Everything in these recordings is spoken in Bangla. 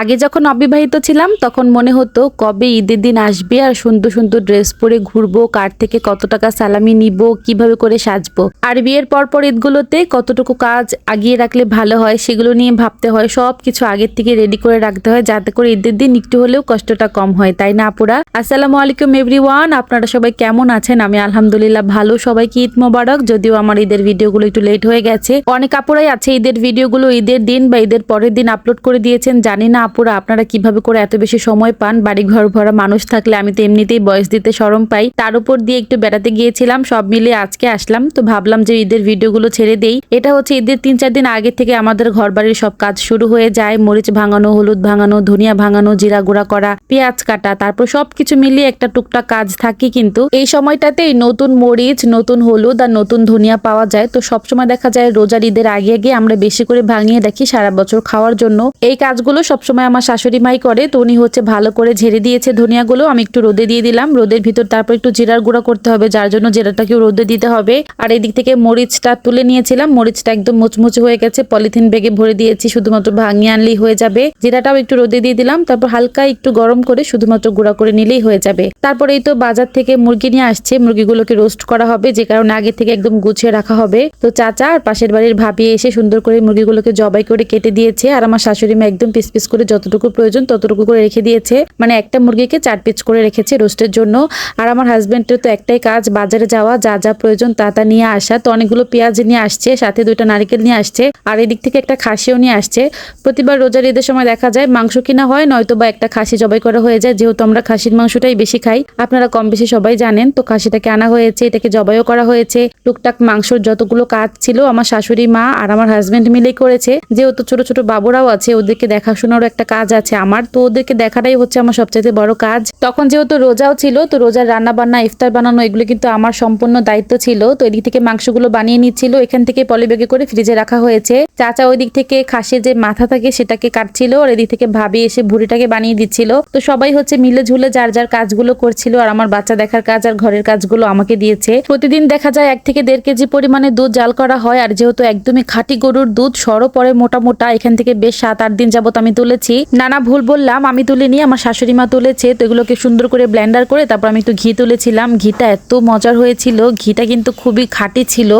আগে যখন অবিবাহিত ছিলাম, তখন মনে হতো কবে ঈদের দিন আসবে আর সুন্দর সুন্দর ড্রেস পরে ঘুরবো, কার থেকে কত টাকা সালামি নিব, কীভাবে করে সাজবো। আর বিয়ের পর পর ঈদগুলোতে কতটুকু কাজ আগিয়ে রাখলে ভালো হয় সেগুলো নিয়ে ভাবতে হয় সব কিছু আগের থেকে রেডি করে রাখতে হয় যাতে করে ঈদের দিন একটু হলেও কষ্টটা কম হয়, তাই না আপুরা? আসসালামু আলাইকুম এভরিওয়ান আপনারা সবাই কেমন আছেন? আমি আলহামদুলিল্লাহ ভালো, সবাইকে ঈদ মোবারক, যদিও আমার ঈদের ভিডিওগুলো একটু লেট হয়ে গেছে। অনেক আপুরাই আছে, ঈদের ভিডিওগুলো ঈদের দিন বা ঈদের পরের দিন আপলোড করে দিয়েছেন, জানি না আপুরা, আপনারা কীভাবে করে এত বেশি সময় পান? বাড়ি ঘর ভরা মানুষ থাকলে আমি তো এমনিতেই বয়স দিতে সরম পাই। তার উপর দিয়ে একটু বেড়াতে গিয়েছিলাম, সব মিলে আজকে আসলাম। তো ভাবলাম যে ঈদের ভিডিওগুলো ছেড়ে দেই। এটা হচ্ছে ঈদের তিন চার দিন আগে থেকে আমাদের ঘর বাড়ির সব কাজ শুরু হয়ে যায়। মরিচ ভাঙানো, হলুদ ভাঙানো, ধনিয়া ভাঙানো, জিরা গুঁড়া করা, পেঁয়াজ কাটা, তারপর সবকিছু মিলিয়ে একটা টুকটাক কাজ থাকে কিন্তু এই সময়টাতেই নতুন মরিচ, নতুন হলুদ আর নতুন ধনিয়া পাওয়া যায়। তো সবসময় দেখা যায় রোজার ঈদের আগে আগে আমরা বেশি করে ভাঙিয়ে রাখি সারা বছর খাওয়ার জন্য। এই কাজগুলো সবসময় আমার শাশুড়ি মাই করে, তো উনি হচ্ছে ভালো করে ঝেড়ে দিয়েছে ধনিয়াগুলো। আমি একটু রোদে দিয়ে দিলাম। রোদের ভিতর তারপর একটু জিরার গুঁড়া করতে হবে, যার জন্য জিরাটাকেও রোদে দিতে হবে। আর এদিক থেকে মরিচটা তুলে নিয়েছিলাম। মরিচটা একদম মুচমুচে হয়ে গেছে। পলিথিন ব্যাগে ভরে দিয়েছি, শুধুমাত্র ভাঙিয়ে আনলেই হয়ে যাবে। জিরাটাও একটু রোদে দিয়ে দিলাম। তারপর হালকা একটু গরম করে শুধুমাত্র গুঁড়া করে নিলেই হয়ে যাবে। তারপরে এই তো বাজার থেকে মুরগি নিয়ে আসছে। মুরগিগুলোকে রোস্ট করা হবে, যে কারণে আগে থেকে একদম গুছিয়ে রাখা হবে। তো চাচা আর পাশের বাড়ির ভাবি এসে সুন্দর করে মুরগিগুলোকে জবাই করে কেটে দিয়েছে। আর আমার শাশুড়ি মা একদম পিস পিস করে যতটুকু প্রয়োজন ততটুকু করে রেখে দিয়েছে। মানে একটা মুরগিকে চার পিস করে রেখেছে রোস্টের জন্য। আর আমার হাজবেন্ডের তো একটাই কাজ, বাজারে যাওয়া, যা যা প্রয়োজন তা তা নিয়ে আসা। তো অনেকগুলো পেঁয়াজ নিয়ে আসছে, সাথে দুইটা নারিকেল নিয়ে আসছে। আর এদিক থেকে একটা খাসিও নিয়ে আসছে। প্রতিবার রোজার ঈদের সময় দেখা যায় মাংস কিনা হয়, নয়তো বা একটা খাসি জবাই করা হয়ে যায়। যেহেতু আমরা খাসির মাংসটাই বেশি খাই, আপনারা কম বেশি সবাই জানেন। তো খাসিটাকে আনা হয়েছে, এটাকে জবাইও করা হয়েছে। টুকটাক মাংসর যতগুলো কাজ ছিল, আমার শাশুড়ি মা আর আমার হাজব্যান্ড মিলেই করেছে। যেহেতু ছোট ছোট বাবুরাও আছে, ওদেরকে দেখাশোনারও একটা কাজ আছে আমার, তো ওদেরকে দেখাটাই হচ্ছে আমার সবচেয়ে বড় কাজ। তখন যেহেতু রোজাও ছিল, তো রোজার রান্না বান্না ইফতার বানানো, এগুলো কিন্তু আমার সম্পূর্ণ দায়িত্ব ছিল। তো এদিক থেকে মাংসগুলো বানিয়ে নিচ্ছিল, এখান থেকে পলিব্যাগে করে ফ্রিজে রাখা হয়েছে। চাচা ওই দিক থেকে খাসির যে মাথা থাকে সেটাকে কাটছিল, আর এদিক থেকে ভাবি এসে ভুড়িটাকে বানিয়ে দিচ্ছিল। তো সবাই হচ্ছে মিলে ঝুলে যার যার কাজগুলো করছিল, আর আমার বাচ্চা দেখার কাজ আর ঘরের কাজগুলো আমাকে দিয়েছে। প্রতিদিন দেখা যায় এক থেকে দেড় কেজি পরিমাণে দুধ জাল করা হয়, আর যেহেতু একদমই খাঁটি গরুর দুধ, সরও পরে মোটা মোটা, এখান থেকে বেশ সাত আট দিন যাবত আমি তুলেছি নানা ভুল বললাম, আমি তুলিনি আমার শাশুড়ি মা তুলেছে, তো এগুলোকে সুন্দর করে ব্লেন্ডার করে তারপর আমি একটু ঘি তুলেছিলাম। ঘিটা এত মজার হয়েছিল, ঘিটা কিন্তু খুবই খাঁটি ছিল,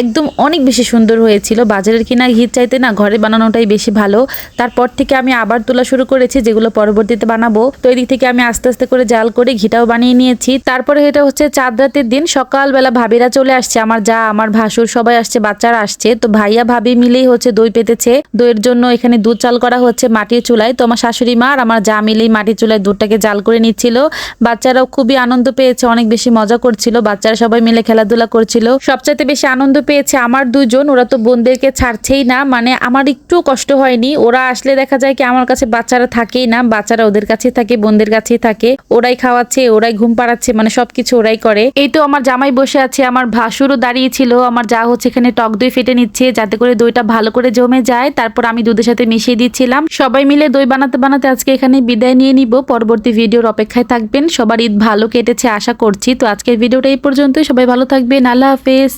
একদম অনেক বেশি সুন্দর হয়েছিল। বাজারের কিনা ঘি চাইতে না ঘরে বানানোটাই বেশি ভালো। তারপর থেকে আমি আবার তোলা শুরু করেছি, যেগুলো পরবর্তীতে বানাবো। তো এদিক থেকে আমি আস্তে আস্তে করে জাল করে ঘিটাও বানিয়ে নিয়েছি। তারপরে এটা হচ্ছে চাঁদ রাতের দিন, সকালবেলা ভাবিরা চলে আসছে, আমার যা, আমার ভাসুর সবাই আসছে, বাচ্চারা আসছে। তো ভাইয়া, ভাবি মিলেই হচ্ছে দই পেতেছে। দইয়ের জন্য এখানে দুধ চাল করা হচ্ছে মাটির চুলায়। তো আমার শাশুড়ি মা আর আমার যা মিলেই মাটির চুলায় দুধটাকে জাল করে নিচ্ছিল। বাচ্চারাও খুবই আনন্দ পেয়েছে, অনেক বেশি মজা করছিল। বাচ্চারা সবাই মিলে খেলাধুলা করছিল। সবচাইতে বেশি আনন্দ পেয়েছে আমার দুজন, ওরা তো বোনদেরকে ছাড়ছেই না। মানে আমার একটু কষ্ট হয়নি। ওরা আসলে দেখা যায় কি আমার কাছে বাচ্চারা থাকেই না। বাচ্চারা ওদের কাছেই থাকে, বোনদের কাছেই থাকে। ওরাই খাওয়াচ্ছে, ওরাই ঘুম পাড়াচ্ছে মানে সবকিছু ওরাই করে। এই তো আমার জামাই বসে আছে, আমার ভাসুরও দাঁড়িয়ে ছিল আমার যা হচ্ছে এখানে টক দই ফেটে নিচ্ছে, যাতে করে দইটা ভালো করে জমে যায়। তারপর আমি দুধের সাথে মিশিয়ে দিচ্ছিলাম। সবাই মিলে দই বানাতে বানাতে আজকে এখানে বিদায় নিয়ে নিব। পরবর্তী ভিডিওর অপেক্ষায় থাকবেন। সবার ঈদ ভালো কেটেছে, আশা করছি। তো আজকের ভিডিওটা এই পর্যন্তই। সবাই ভালো থাকবেন। আল্লাহ হাফেজ।